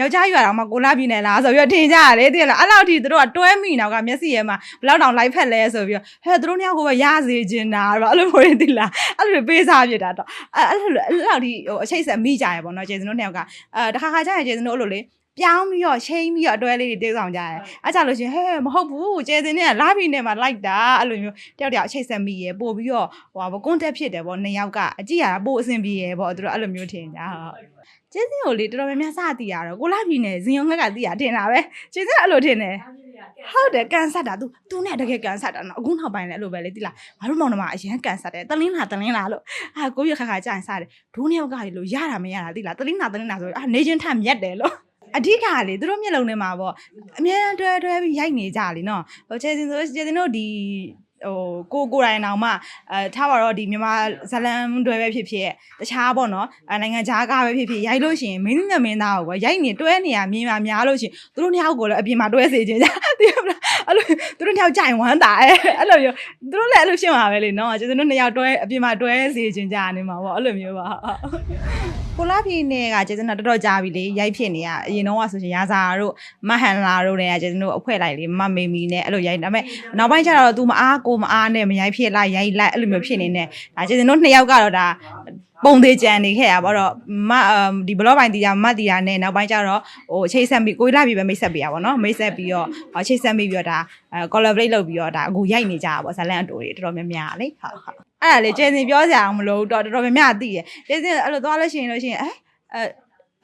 ယောက်ျားရွာတော့မှကိုလာပြည်နယ်လားဆိုပြီးတော့ထင်ကြရတယ်သိရလားအဲ့လောက်ထိသူတို့ကတွဲမိနောက်ကမျက်စိရဲမှာဘယ်လောက်တောင်လိုက်ဖက်လဲဆိုပြီးတော့ဟဲ့သူတို့နှစ်ယောက်ကိုပဲရစေချင်တာတော့အဲ့လိုမျိုးသိလားအဲ့လိုပေးစားပြတာတော့အဲ့အဲ့လိုအဲ့လောက်ထိဟိုအချိတ်ဆက်မိကြရပေါ့နော်ကျေစင်တို့နှစ်ယောက်ကအဲတခါခါကျရင်ကျေစင်တို့အဲ့လိုလေပြောင်းပြီးတော့ချိန်ပြီးတော့အတွဲလေးတွေတေးဆောင်ကြတယ်အဲ့ကြလို့ရှရင်ဟဲ့မဟုတ်ဘူးကျေစင်နဲ့ကလာပြည်နယ်မှာလိုက်တာအဲ့လိုမျိုးတယောက်တယောက်အချိတ်ဆက်မိရပို့ပြီးတော့ဟိုဟာကွန်တက်ဖြစ်တယ်ပေါ့နှစ်ယောက်ကအကြည့်ရတာပို့အဆင်ပြေရပေါ့သူတို့အဲ့လိုမျိုးထင်ကြဟုတ် ကျေးဇူးကိုလေတော်တော်များများစသိရတော့ကိုလာပြီနဲ့ဇင်ယုံငက်ကသိရတင်တာပဲကျေးဇူးအဲ့လိုထင်တယ်ဟုတ်တယ်ကန်ဆက်တာ तू तू နဲ့တကယ်ကန်ဆက်တာနော်အခုနောက်ပိုင်းလည်းအဲ့လိုပဲလေတိလားငါတို့မောင်နှမအရင်ကန်ဆက်တယ်တလင်းလာတလင်းလာလို့အာကိုရခါခါကြာရင်စားတယ်ဒိုးနှစ်ယောက်ကလေလို့ရတာမရတာတိလားတလင်းလာတလင်းလာဆိုအာနေချင်းထမြက်တယ်လို့အဓိကလေသူတို့မျက်လုံးထဲမှာပေါ့အများတွဲတွဲပြီးရိုက်နေကြလीနော်ဟိုချေစင်ဆိုချေစင်တို့ဒီ ဟိုကိုကိုရိုင်းအောင်မှအဲထားပါတော့ဒီမြန်မာဇလန်တွဲပဲဖြစ်ဖြစ်တခြားပေါ့နော်အဲနိုင်ငံခြားကားပဲဖြစ်ဖြစ်ရိုက်လို့ရှိရင်မင်းနဲ့မင်းသားကိုကွာရိုက်နေတွဲနေရမြင်မှာများလို့ရှိရင်သူတို့နှစ်ယောက်ကိုလည်းအပြင်မှာတွဲစေခြင်းကြသိရမလားအဲ့လိုသူတို့နှစ်ယောက်ကြိုင်ဝမ်းတာအဲအဲ့လိုမျိုးသူတို့လည်းအဲ့လိုရှင်းပါပဲလေနော်ကျွန်တော်တို့နှစ်ယောက်တွဲအပြင်မှာတွဲစေခြင်းကြနေမှာပေါ့အဲ့လိုမျိုးပါ ကိုလာပြည်နယ်ကကျေးဇူးတော်တော်တော်ကြာပြီလေရိုက်ဖြစ်နေရအရင်တော့ကဆိုရှင်ရာဇာတို့မဟန်လာတို့တွေကကျေးဇူးတို့အဖွဲလိုက်လေမမေမီနဲ့အဲ့လိုရိုက်ဒါပေမဲ့နောက်ပိုင်းကျတော့ तू မအားကိုမအားနဲ့မရိုက်ဖြစ်လိုက်ရိုက်လိုက်အဲ့လိုမျိုးဖြစ်နေနေဒါကျေးဇူးတို့နှစ်ယောက်ကတော့ဒါပုံသေးကြံနေခဲ့ရပါတော့မဒီဘလော့ပိုင်းတီတာမတ်တီတာနဲ့နောက်ပိုင်းကျတော့ဟိုအချိန်ဆက်ပြီးကိုလာပြီးပဲမိတ်ဆက်ပေးရပါတော့မိတ်ဆက်ပြီးတော့အချိန်ဆက်ပြီးတော့ဒါ collaborate လုပ်ပြီးတော့ဒါအခုရိုက်နေကြတာပေါ့ဇလန်အတူတွေတော်တော်များများလေဟုတ်ဟုတ် အဲ့ဒါလေကျေစင်ပြောစရာအောင်မလိုတော့တော်တော်များများသိရကျေစင်အဲ့လိုသွားလို့ရှိရင်လို့ရှိရင်အဲအဲ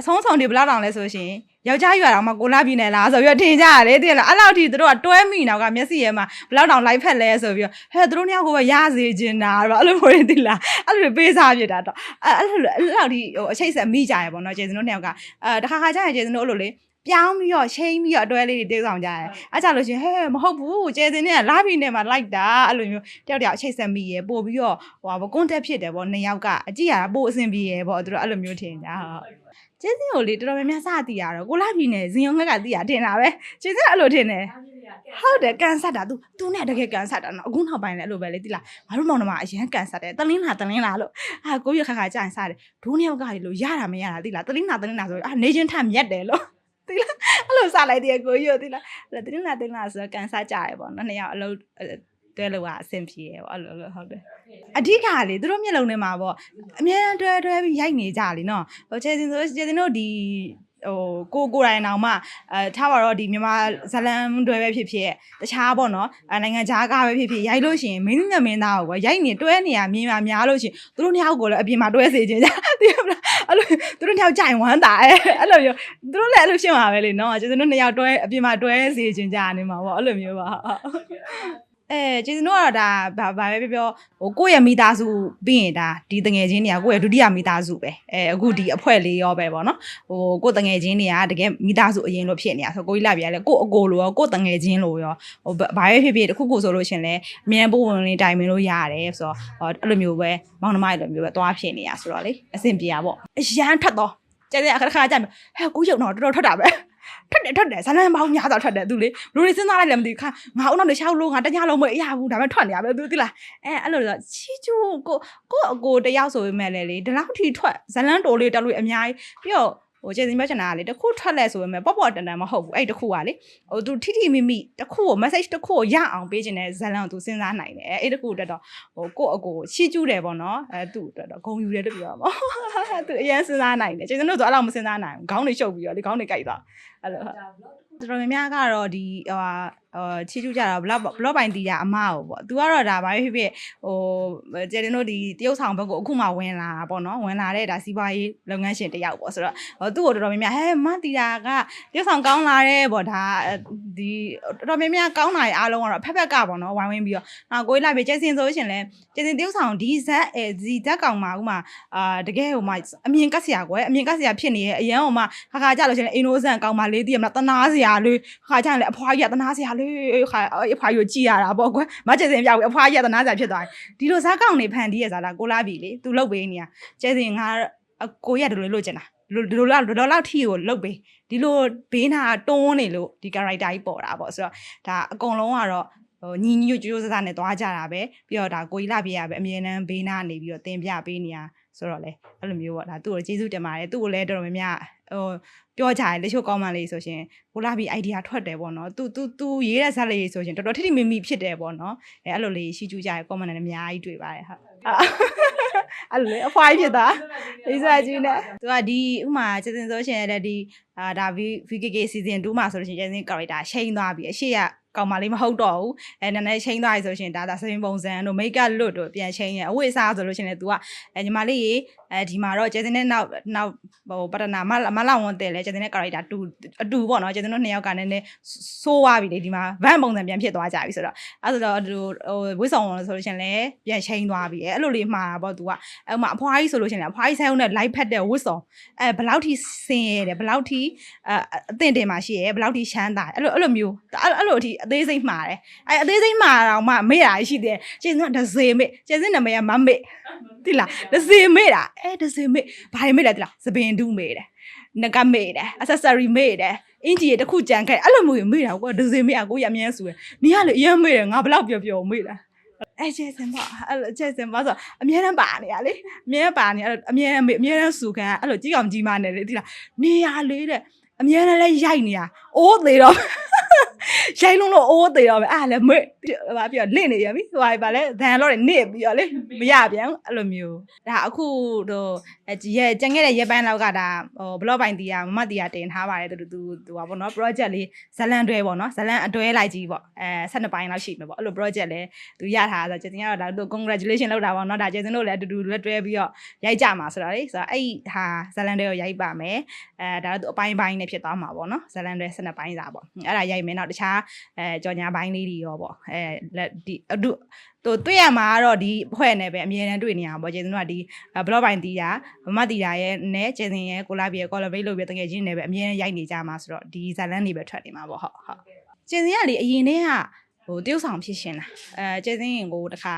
အဆုံးဆောင်ဒီဘလောက်တောင်လဲဆိုရှင်ယောက်ျားရွာတော့မှကိုလာပြည်နယ်လားဆိုပြီးတော့ထင်ကြရတယ်သိရလားအဲ့လောက်ထိသူတို့ကတွဲမိနောက်ကမျက်စိရဲမှာဘလောက်တောင်လိုက်ဖက်လဲဆိုပြီးတော့ဟဲ့သူတို့နှစ်ယောက်ကိုပဲရစေချင်တာတော့အဲ့လိုမျိုးသိလားအဲ့လိုပေးစားပြတာတော့အဲ့အဲ့လိုအဲ့လောက်ထိဟိုအချိတ်ဆက်မိကြရပေါ့နော်ကျေစင်တို့နှစ်ယောက်ကအဲတခါခါကျရင်ကျေစင်တို့အဲ့လိုလေ ပြောင်းပြီးတော့ချိန်ပြီးတော့အတွဲလေးတွေတေးဆောင်ကြတယ်။အဲကြလို့ရှရင်ဟဲ့မဟုတ်ဘူးကျေစင်နဲ့ကလာပြည်နယ်မှာလိုက်တာအဲ့လိုမျိုးတယောက်တယောက်အချိတ်ဆက်မိရပို့ပြီးတော့ဟိုဟာကွန်တက်ဖြစ်တယ်ပေါ့နှစ်ယောက်ကအကြည့်ရတာပို့အဆင်ပြေရပေါ့သူတို့အဲ့လိုမျိုးထင်ကြဟုတ်။ကျေစင်ကိုလေတော်တော်များများစသိရတော့ကိုလာပြည်နယ်ဇင်ယုံငက်ကသိရတင်တာပဲကျေစင်အဲ့လိုထင်တယ်ဟုတ်တယ်ကန်ဆက်တာ तू तू နဲ့တကယ်ကန်ဆက်တာနော်အခုနောက်ပိုင်းလည်းအဲ့လိုပဲလေတိလားငါတို့မောင်နှမအရင်ကန်ဆက်တယ်တလင်းလာတလင်းလာလို့အာကိုရခါခါကြာရင်စားတယ်ဒိုးနှစ်ယောက်ကလေလို့ရတာမရတာတိလားတလင်းလာတလင်းလာဆိုအာနေချင်းထမြက်တယ်လို့ တိလားအဲ့လိုစားလိုက်တယ်ကိုရတိလားအဲ့တလင်းလာတလင်းလာဆိုတော့ကန်ဆက်ကြရပေါ့နော်နှစ်ယောက်အလုံးတွဲလို့ကအဆင်ပြေရပေါ့အဲ့လိုလိုဟုတ်တယ်အဓိကလေသူတို့မျက်လုံးထဲမှာပေါ့အများတွဲတွဲပြီးရိုက်နေကြလीနော်ဟိုချေစင်ဆိုချေစင်တို့ဒီ ဟိုကိုကိုရိုင်းအောင်မှအဲထားပါတော့ဒီမြန်မာဇလန်တွဲပဲဖြစ်ဖြစ်တခြားပေါ့နော်အဲနိုင်ငံခြားကားပဲဖြစ်ဖြစ်ရိုက်လို့ရှိရင်မင်းနဲ့မင်းသားကိုကွာရိုက်နေတွဲနေရမြင်မှာများလို့ရှိရင်သူတို့နှစ်ယောက်ကိုလည်းအပြင်မှာတွဲစေခြင်းကြသိရမလားအဲ့လိုသူတို့နှစ်ယောက်ကြိုင်ဝမ်းတာအဲအဲ့လိုမျိုးသူတို့လည်းအဲ့လိုရှင်းပါပဲလေနော်ကျေစင်တို့နှစ်ယောက်တွဲအပြင်မှာတွဲစေခြင်းကြနေမှာပေါ့အဲ့လိုမျိုးပါ အဲကျေစင်တို့ကတော့ဒါဘာဘာပဲပြောပြောဟိုကိုယ့်ရဲ့မိသားစုပြီးရင်ဒါဒီတငယ်ချင်းတွေကကိုယ့်ရဲ့ဒုတိယမိသားစုပဲအဲအခုဒီအဖွဲလေးရောပဲပေါ့နော်ဟိုကိုယ့်တငယ်ချင်းတွေကတကယ်မိသားစုအရင်လို့ဖြစ်နေတာဆိုကိုကြီးလာပြရလဲကိုယ့်အကိုလိုရောကိုယ့်တငယ်ချင်းလိုရောဟိုဘာပဲဖြစ်ဖြစ်တခုခုဆိုလို့ရှင်လဲအမြန်ပို့ဝင်လေးတိုင်မင်းလို့ရတယ်ဆိုတော့ဟိုအဲ့လိုမျိုးပဲမောင်နှမတွေလိုမျိုးပဲသွားဖြစ်နေတာဆိုတော့လေအဆင်ပြေတာပေါ့အရန်ထက်တော့ကျတဲ့အခါခါကြမယ်ဟဲ့ကိုရုံတော့တော်တော်ထက်တာပဲ ထွက်တယ်ထွက်တယ်ဇလန်ပေါင်းများစွာထွက်တယ်သူလေလူတွေစဉ်းစားလိုက်လည်းမသိဘူးခါငါအောင်တော့လေရှောက်လို့ငါတညလုံးမအေးရဘူးဒါပေမဲ့ထွက်နေရပဲသူသိလားအဲအဲ့လိုဆိုချီချူကိုကိုအကိုတယောက်ဆိုပေမဲ့လေလေဒီလောက်ထိထွက်ဇလန်တိုလေးတက်လို့အများကြီးပြီးတော့ ဟိုကျေစင်မချင်တာကလေတခုထွက်လဲဆိုပေမဲ့ပေါ့ပေါ့တန်တန်မဟုတ်ဘူးအဲ့တခုကလေဟိုသူထိထိမိမိတခုကို message တခုကိုရအောင်ပေးခြင်းနဲ့ဇလန်ကိုသူစဉ်းစားနိုင်တယ်အဲ့တခုတက်တော့ဟိုကိုအကိုချီကျူးတယ်ပေါ့နော်အဲသူ့အတွက်တော့ဂုံယူတယ်လို့ပြောမှာပေါ့သူအရင်စဉ်းစားနိုင်တယ်ကျေစင်တို့ဆိုအဲ့လောက်မစဉ်းစားနိုင်ဘူးခေါင်းတွေရှုပ်ပြီးတော့လေခေါင်းတွေကြိုက်သွားအဲ့လိုဟုတ်တော်တော်များများကတော့ဒီဟို ဟာဟိုချီကျူးကြတာဘလော့ဘလော့ပိုင်တီးတာအမကိုပေါ့သူကတော့ဒါဘာဖြစ်ဖြစ်ဟိုကျေတင်တို့ဒီတရုတ်ဆောင်ဘက်ကိုအခုမှဝင်လာတာပေါ့နော်ဝင်လာတဲ့ဒါစီးပွားရေးလုပ်ငန်းရှင်တယောက်ပေါ့ဆိုတော့ဟိုသူ့ကိုတော်တော်များများဟဲမတီးတာကတရုတ်ဆောင်ကောင်းလာတဲ့ပေါ့ဒါဒီတော်တော်များများကောင်းလာတဲ့အားလုံးကတော့ဖက်ဖက်ကပေါ့နော်ဝိုင်းဝန်းပြီးတော့နောက်ကိုကြီးလာပြီကျစင်ဆိုရှင်လဲကျစင်တရုတ်ဆောင်ဒီဇက်အဲဒီဇက်ကောင်မှာဥမာအာတကယ်ဟိုမှာအမြင်ကတ်စရာကွယ်အမြင်ကတ်စရာဖြစ်နေရဲ့အရန်ဟိုမှာခါခါကြလို့ရှင်လဲအင်နိုဆန်ကောင်မလေးတည်ရမလားတနာစရာလေးခါကြရင်လဲအဖွားကြီးကတနာစရာလေးခါအဖွားကြီးကိုကြည်ရတာပေါ့ကွယ်မကျစင်ပြဘူးအဖွားကြီးကတနာစရာဖြစ်သွားတယ်ဒီလိုဇက်ကောင်နေဖန်တီးရစားလားကိုလာပြီလေသူလုတ်ပေးနေရကျစင်ငါကိုရက်တယ်လို့လို့ကျင်တာဒီလိုလောက်ဒီလိုလောက်ထီကိုလုတ်ပေးဒီလိုဘေးနာတွန်းနေလို့ဒီ character ကြီးပေါ်တာပေါ့ဆိုတော့ဒါအကုန်လုံးကတော့ဟိုညီညီညွတ်ကြိုးစားစားနဲ့သွားကြတာပဲပြီးတော့ဒါကိုကြီးလာပြရပဲအမြဲတမ်းဘေးနာနေပြီးတော့တင်ပြပေးနေရဆိုတော့လေအဲ့လိုမျိုးပေါ့ဒါသူ့ကိုကျေးဇူးတင်ပါတယ်သူ့ကိုလည်းတော်တော်များများ ဟိုပြောကြတယ်တချို့ comment လေးဆိုရှင်ကိုလာပြီး idea ထွက်တယ်ပေါ့နော်။ तू तू तू ရေးတဲ့ဇာတ်လေးဆိုရှင်တော်တော်ထိထိမိမိဖြစ်တယ်ပေါ့နော်။အဲအဲ့လိုလေးရှိကျူးကြရ comment နဲ့အများကြီးတွေ့ပါတယ်ဟုတ်။အဲ့လိုလေအဖွားကြီးဖြစ်သွားဒီစားကြီးနဲ့သူကဒီဥမာကျစင်ဆိုရှင်တဲ့ဒီအာဒါ VKK season 2မှာဆိုလို့ရှိရင်ကျစင် character ရှိန်သွားပြီအရှိရ ကောင်မလေးမဟုတ်တော့ဘူးအဲနည်းနည်းချိန်သွားပြီဆိုရှင်ဒါသာစပင်ပုံစံတို့ make up look တို့ပြန်ချိန်ရအဝတ်အစားဆိုလို့ရှင်လေ तू ကအဲညီမလေးရေအဲဒီမှာတော့ကျစင်နဲ့နောက်နောက်ဟိုပတနာမမလာဝန်တယ်လေကျစင်နဲ့ character တူအတူပေါ့နော်ကျစင်တို့နှစ်ယောက်ကနည်းနည်းဆိုးသွားပြီလေဒီမှာ van ပုံစံပြန်ဖြစ်သွားကြပြီဆိုတော့အဲဆိုတော့ဟိုဝစ်ဆောင်ဆိုလို့ရှင်လေပြန်ချိန်သွားပြီအဲ့လိုလေးမှာပေါ့ तू ကအဲ့မှာအဖွားကြီးဆိုလို့ရှင်လေအဖွားကြီးဆိုင်ုံနဲ့ live ဖက်တဲ့ဝစ်ဆောင်အဲဘယ်လောက်ထိဆင်းရဲတယ်ဘယ်လောက်ထိအအသင့်တင်မှာရှိရဲဘယ်လောက်ထိရှမ်းတာအဲ့လိုအဲ့လိုမျိုးအဲ့လိုအထိအသေးစိတ်မှာတယ်အဲအသေးစိတ်မှာတော့မှမေ့တာရှိတယ်ကျင်းစကဒဇေမေ့ကျင်းစနမရမမေ့တိလားဒဇေမေ့တာအဲဒဇေမေ့ဘာမေ့လဲတိလားစပင်ဒူးမေ့တယ်နကမေ့တယ် accessory မေ့တယ်အင်ဂျီတစ်ခုကြံခဲ့အဲ့လိုမျိုးမေ့တာကိုဒဇေမေ့อ่ะကိုရအမြဲဆူတယ်နီကလေအရင်မေ့တယ်ငါဘလောက်ပျော်ပျော်မေ့လားအဲကျဲစင်ပါအဲ့လိုကျဲစင်ပါဆိုအမြဲတမ်းပါနေရလေအမြဲပါနေအဲ့လိုအမြဲတမ်းမေ့အမြဲတမ်းဆူခံအဲ့လိုကြီးကောင်ကြီးမနေလေတိလားနေရလေးတဲ့အမြဲတမ်းလဲရိုက်နေရအိုးသေးတော့ ရိုက်လုံးလို့အိုးသေးတော့ပဲအဲ့လည်းမေ့ဘာပြောလင့်နေရပြီဟိုဟာပါလဲဒန်တော့နေပြီးတော့လေမရပြန်အဲ့လိုမျိုးဒါအခုတော့ရဲကျန်ခဲ့တဲ့ရက်ပိုင်းလောက်ကဒါဟိုဘလော့ပိုင်တီးကမမတီးကတင်ထားပါတယ်သူသူသူဟာပေါ့နော် project လေးဇလန်တွဲပေါ့နော်ဇလန်အတွဲလိုက်ကြီးပေါ့အဲ12ပိုင်းလောက်ရှိမှာပေါ့အဲ့လို project လဲသူရထားဆိုကျတင်ကတော့ဒါသူ congratulation လောက်တာပေါ့နော်ဒါကျတင်တို့လည်းအတူတူလက်တွဲပြီးတော့ရိုက်ကြမှာဆိုတော့လေဆိုတော့အဲ့ဟာဇလန်တွဲကိုရိုက်ပါမယ်အဲဒါတော့သူအပိုင်းပိုင်းနဲ့ဖြစ်သွားမှာပေါ့နော်ဇလန်တွဲ12ပိုင်းစာပေါ့အဲ့ဒါရိုက်မယ်နောက်တခြားအဲကြော်ညာပိုင်းလေးတွေရောပေါ့အဲလက်ဒီအတူသူတွေ့ရမှာကတော့ဒီဖွဲ့နဲ့ပဲအမြဲတမ်းတွေ့နေရမှာပေါ့ကျေစင်တို့ကဒီဘလော့ပိုင်းတီးတာမမတီးတာရဲ့နဲ့ကျေစင်ရဲ့ကိုလာဘီရဲ့ collaborate လုပ်ပြီးတကယ်ချင်းနေပဲအမြဲတမ်းရိုက်နေကြမှာဆိုတော့ဒီဇာလန်တွေပဲထွက်နေမှာပေါ့ဟုတ်ဟုတ်ကျေစင်ကလေအရင်တည်းကဟိုတရုတ်ဆောင်ဖြစ်ရှင်လာအဲကျေစင်ကိုတခါ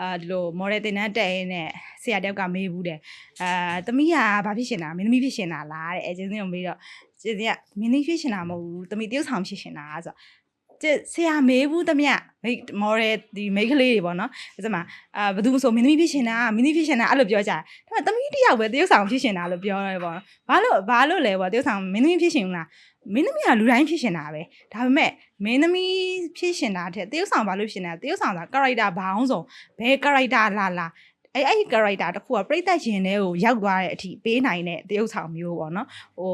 အာဒီလို model တင်တန်းတက်ရင်းနဲ့ဆရာတယောက်ကမေးဘူးတယ်အာသမီးကဘာဖြစ်ရှင်တာမင်းသမီးဖြစ်ရှင်တာလားတဲ့အဲကျေစင်ကိုမေးတော့ ကျေစင်ကမင်းသမီးဖြစ်ရှင်တာမဟုတ်ဘူးသမီးတရုတ်ဆောင်ဖြစ်ရှင်တာဆိုတော့ကျဆရာမေးဘူးတမမိတ်မော်ရယ်ဒီမိတ်ကလေးတွေပေါ့နော်အဲ့ဒါမှအာဘယ်သူဆိုမင်းသမီးဖြစ်ရှင်တာမင်းသမီးဖြစ်ရှင်တာအဲ့လိုပြောကြတယ်ဒါပေမဲ့သမီးတယောက်ပဲတရုတ်ဆောင်ဖြစ်ရှင်တာလို့ပြောရဲပေါ့ဘာလို့ဘာလို့လဲပေါ့တရုတ်ဆောင်မင်းသမီးဖြစ်ရှင်လားမင်းသမီးကလူတိုင်းဖြစ်ရှင်တာပဲဒါပေမဲ့မင်းသမီးဖြစ်ရှင်တာတဲ့တရုတ်ဆောင်ဘာလို့ဖြစ်နေတာတရုတ်ဆောင်က character ဘာအောင်ဆုံးဘယ် character လာလာအဲ့အဲ့ဒီ character တခုကပြိသက်ရှင်တဲ့ကိုရောက်သွားတဲ့အထိပေးနိုင်တဲ့တရုတ်ဆောင်မျိုးပေါ့နော်ဟို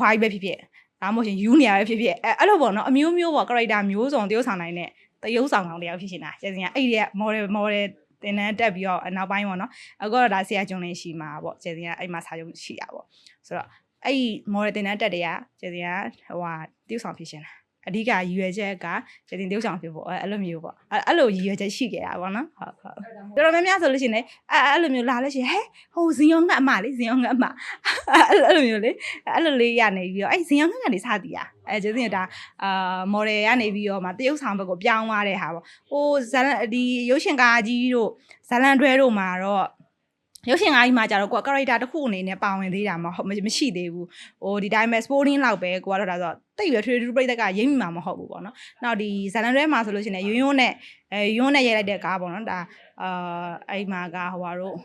ဘွားကြီးပဲဖြစ်ဖြစ်ဒါမှမဟုတ်ရင်ယူနေရပဲဖြစ်ဖြစ်အဲအဲ့လိုပေါ့နော်အမျိုးမျိုးပေါ့ character မျိုးစုံတရုပ်ဆောင်နိုင်တဲ့တရုပ်ဆောင်ကောင်တယောက်ဖြစ်နေတာကျစင်ကအဲ့ဒီက model model တင်တန်းတက်ပြီးတော့နောက်ပိုင်းပေါ့နော်အခုတော့ဒါဆရာကျွန်းလေးရှိမှာပေါ့ကျစင်ကအဲ့မှာစာချုပ်ရှိတာပေါ့ဆိုတော့အဲ့ဒီ model တင်တန်းတက်တွေကကျစင်ကဟိုဟာတရုပ်ဆောင်ဖြစ်ရှင်တာအဓိကရည်ရွယ်ချက်ကကျတင်တုပ်ဆောင်ဖြစ်ဖို့အဲ့လိုမျိုးပေါ့အဲ့အဲ့လိုရည်ရွယ်ချက်ရှိခဲ့တာပေါ့နော်ဟုတ်ဟုတ်တော်တော်များများဆိုလို့ရှိရင်လည်းအဲ့အဲ့လိုမျိုးလာလို့ရှိရင်ဟဲဟိုဇင်ယောငတ်အမလေးဇင်ယောငတ်အမ အဲ့လိုမျိုးလေအဲ့လိုလေးရနေပြီးတော့အဲ့ဇင်ယောငတ်ကနေစသည်อ่ะအဲကျတင်ဒါအာမော်ဒယ်ကနေပြီးတော့မှတရုပ်ဆောင်ဘက်ကိုပြောင်းသွားတဲ့ဟာပေါ့ဟိုဇလန်ဒီရုပ်ရှင်ကားကြီးတို့ဇလန်တွဲတို့မှာတော့ရုပ်ရှင်ကားကြီးမှာကြတော့ကိုက character တစ်ခုအနေနဲ့ပါဝင်သေးတာမဟုတ်မရှိသေးဘူးဟိုဒီတိုင်းပဲ sporting လောက်ပဲကိုကတော့ဒါဆိုတိတ်ရထွေထူးပြိတက်ကရိမ့်မိမှာမဟုတ်ဘူးပေါ့နော်နောက်ဒီဇလန်တွဲမှာဆိုလို့ရှိရင်ရွန်းရွန်းနဲ့အဲရွန်းနဲ့ရိုက်လိုက်တဲ့ကားပေါ့နော်ဒါအာအဲ့မှာကဟိုဟာတို့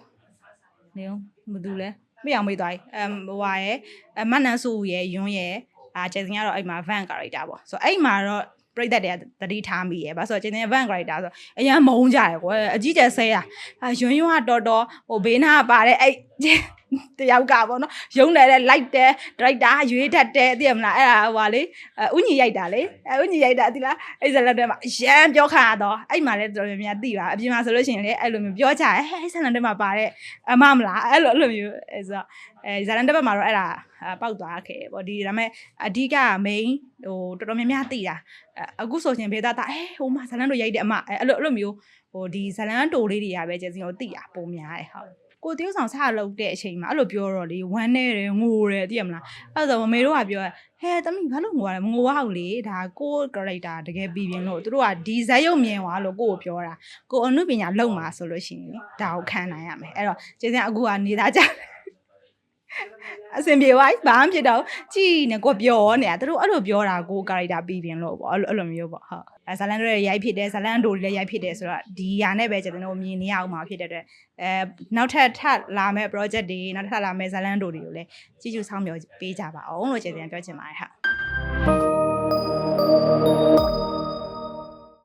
နေအောင်မသူလဲ မအောင်မေးသွားပြီအမ်ဟိုဟာရဲ့အမတ်နန်ဆူရဲ့ရွန်းရဲ့အာကျန်စင်ကတော့အဲ့မှာ van character ပေါ့ဆိုအဲ့မှာတော့ပြိသက်တွေကတတိထားမိရဲ့ဘာဆိုတော့ကျင်းတဲ့ van character ဆိုအရင်မုန်းကြတယ်ကွယ်အကြီးကျယ်ဆဲရအရွံ့ရွံ့ကတော်တော်ဟိုဘေးနားပါတဲ့အဲ့ တယောက်ကပေါ့နော်ရုံးတယ်တဲ့လိုက်တယ်ဒရိုက်တာရွေးထက်တယ်သိရမလားအဲ့ဒါဟိုပါလေဥညီရိုက်တာလေဥညီရိုက်တာသိလားအဲ့ဇလန်တွေမှာရမ်းပြောခါတော့အဲ့မှာလည်းတော်တော်များများသိပါအပြင်မှာဆိုလို့ရှိရင်လေအဲ့လိုမျိုးပြောကြရဲဟဲ့ဇလန်တွေမှာပါတဲ့အမမလားအဲ့လိုအဲ့လိုမျိုးအဲ့ဆိုအဲဇလန်တစ်ပတ်မှာတော့အဲ့ဒါပောက်သွားခဲ့ပေါ့ဒီဒါပေမဲ့အဓိက main ဟိုတော်တော်များများသိတာအခုဆိုရှင်ဘေးသားတာအဲဟိုမှာဇလန်တို့ရိုက်တဲ့အမအဲ့လိုအဲ့လိုမျိုးဟိုဒီဇလန်တိုလေးတွေကပဲကျစင်ကိုသိတာပုံများတယ်ဟုတ် ကိုတယောက်ဆောင်ဆလုပ်တဲ့အချိန်မှာအဲ့လိုပြောတော့လေဝမ်းနေတယ်ငိုတယ်သိရမလားအဲ့ဆိုမမေတို့ကပြောဟဲသမီးဘာလို့ငိုရလဲမငိုရဘူးလေဒါကို character တကယ်ပြီးပြင်းလို့သူတို့ကဒီဇက်ရုပ်မြင်သွားလို့ကိုကိုပြောတာကိုအနုပညာလုံမှာဆိုလို့ရှိရင်ဒါကိုခံနိုင်ရမယ်အဲ့တော့ကျေးဇူးအခုကနေသားကြ အဆင်ပြေပါ့ဘာမှမဖြစ်တော့ကြည်နေကိုပြောနေတာသူတို့အဲ့လိုပြောတာကိုကာရိုက်တာပြီးပြင်လို့ပေါ့အဲ့လိုအဲ့လိုမျိုးပေါ့ဟုတ်အဲဇလန်တို့လည်းရိုက်ဖြစ်တယ်ဇလန်တို့လည်းရိုက်ဖြစ်တယ်ဆိုတော့ဒီဟာနဲ့ပဲကျွန်တော်တို့မြင်နေရအောင်မှာဖြစ်တဲ့အတွက်အဲနောက်ထပ်ထပ်လာမဲ့ project တွေနောက်ထပ်လာမဲ့ဇလန်တို့တွေကိုလည်းကြည့်ကြဆောင်မျှော်ပေးကြပါအောင်လို့ကျေးဇူးတင်ပြောချင်ပါတယ်ဟုတ်